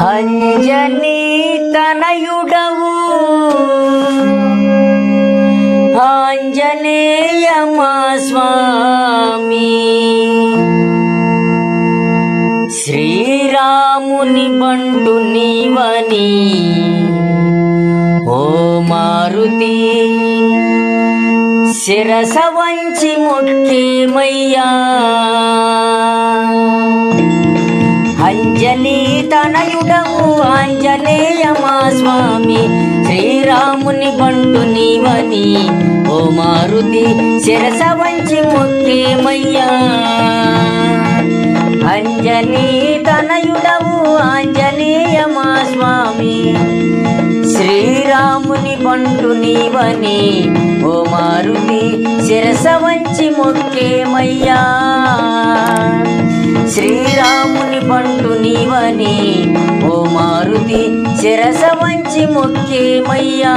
అంజనీ తనయుడవు. ఆంజనేయమా స్వామి శ్రీరాముని బంటు నీవని. ఓ మారుతి శిరస వంచి ముఖ్యమయ్యా అంజనీ తనయుడవు ఆంజనేయమా స్వామి? శ్రీరాముని బంటు నీవని ఓ మారుతి శిరస వంచి ముక్కేమయ్యా అంజనీ తనయుడవు ఆంజనేయమా స్వామి? శ్రీరాముని బంటు నీవని ఓ మారుతి శిరస వంచి మొక్కేమయ్యా శ్రీరాముని బంటు నీవని ఓ మారుతి శిరస మంచి ముఖ్యమయ్యా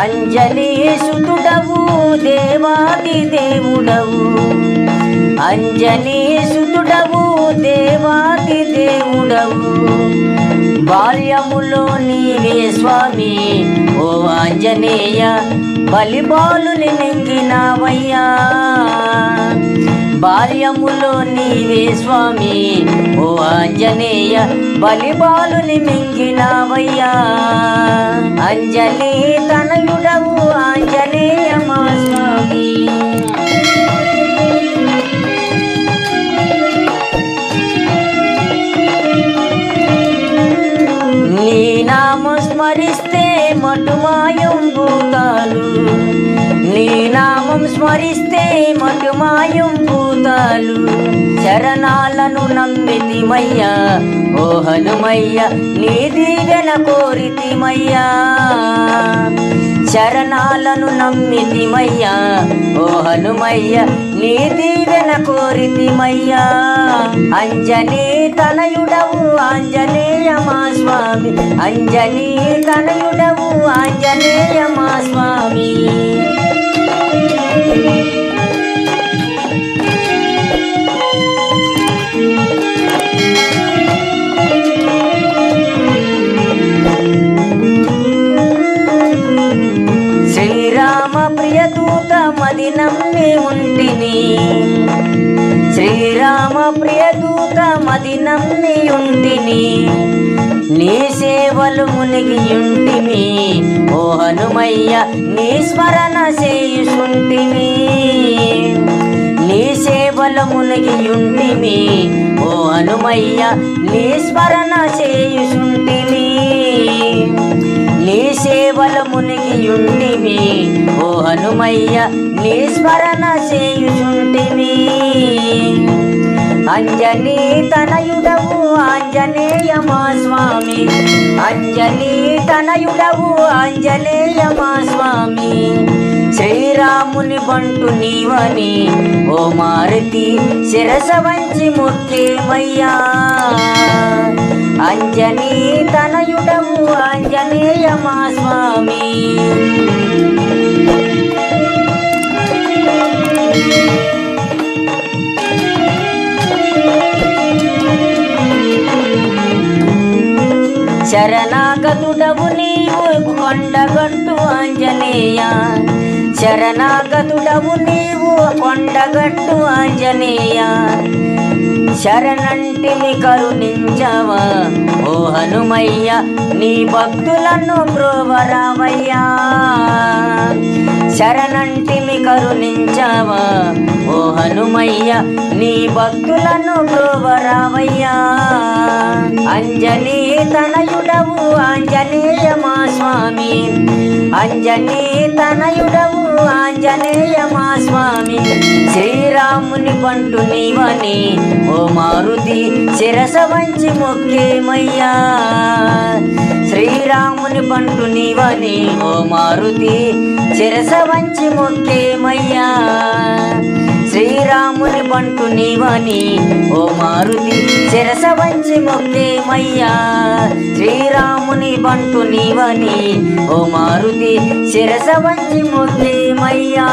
అంజలి సుతుడవు దేవాది దేవుడవు. అంజలి సుతుడవు దేవాది దేవుడవు. బాల్యములో నీవే స్వామి ఓ ఆంజనేయ బలిబాలుని నెంగినావయ్యా బాల్యములో నీవే స్వామి ఓ ఆంజనేయ బలిబాలుని మింగినావయ్యా. అంజలి స్మరిస్తే మటుమాయం భూతాలు నీ నామం స్మరిస్తే మటుమాయం భూతాలు చరణాలను నమ్మితిమయ్యా ఓ హనుమయ్య నీ దీవెన కోరితిమయ్యా. శరణాలను నమ్మితిమయ్యా. ఓ హనుమయ్య నీ దీవెన కోరితిమయ్యా. అంజనీ తనయుడవు ఆంజనేయ మా స్వామి. అంజనీ తనయుడవు ఆంజనేయ మా స్వామి. నమ్మి ఉంటిని. శ్రీరామ ప్రియదూత మది నమ్మి ఉంటిని. నీ సేవలు మునిగి ఉంటిమి. ఓ హనుమయ్య నీ స్మరణ చేయుచుంటిమి. నీ సేవలు మునిగి ఉంటిమి. ఓ హనుమయ్య నీ స్మరణ చేయుచుంటిమి. నీ సేవలు మునిగి ఉంటిమి హనుమయ్య నీ స్మరణ చేయుచుంటివి అంజనీ తనయుడవు ఆంజనేయ మా స్వామి. అంజనీ తనయుడవు ఆంజనేయ మా స్వామి. శ్రీరాముని బంటు నీవని ఓ మారుతి శిరస వంచి ముఖ్యమయ్యా అంజనీ తనయుడవు ఆంజనేయ మా స్వామి. శరణాగతుడవు నీవు కొండగట్టు ఆంజనేయ. శరణాగతుడవు నీవు కొండగట్టు ఆంజనేయ. శరణంటిని కరుణించవా? ఓ హనుమయ్య నీ భక్తులను ప్రోవరావయ్యా. శరణంటిని కరుణించవా? ఓ హనుమయ్య నీ భక్తులను ప్రోవరావయ్యా. అంజనీ తనయుడవు ఆంజనేయ మా స్వామి. అంజనీ తనయుడవు ఆంజనేయ మా స్వామి శ్రీరాముని బంటు నీవని ఓ మారుతి శిరస వంచి మొక్కేమయ్యా. శ్రీరాముని బంటు నీవని ఓ మారుతి శిరస వంచి మొక్కేమయ్యా. శ్రీరాముని బంటు నీవని ఓ మారుతి శిరస వంచి మొక్కేమయ్యా శ్రీరాముని బంటులోని బంటు నీవని ఓ మారుతి శిరస వంచి మొక్కేమయ్యా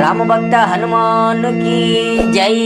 రామభక్త హనుమానుకి జై.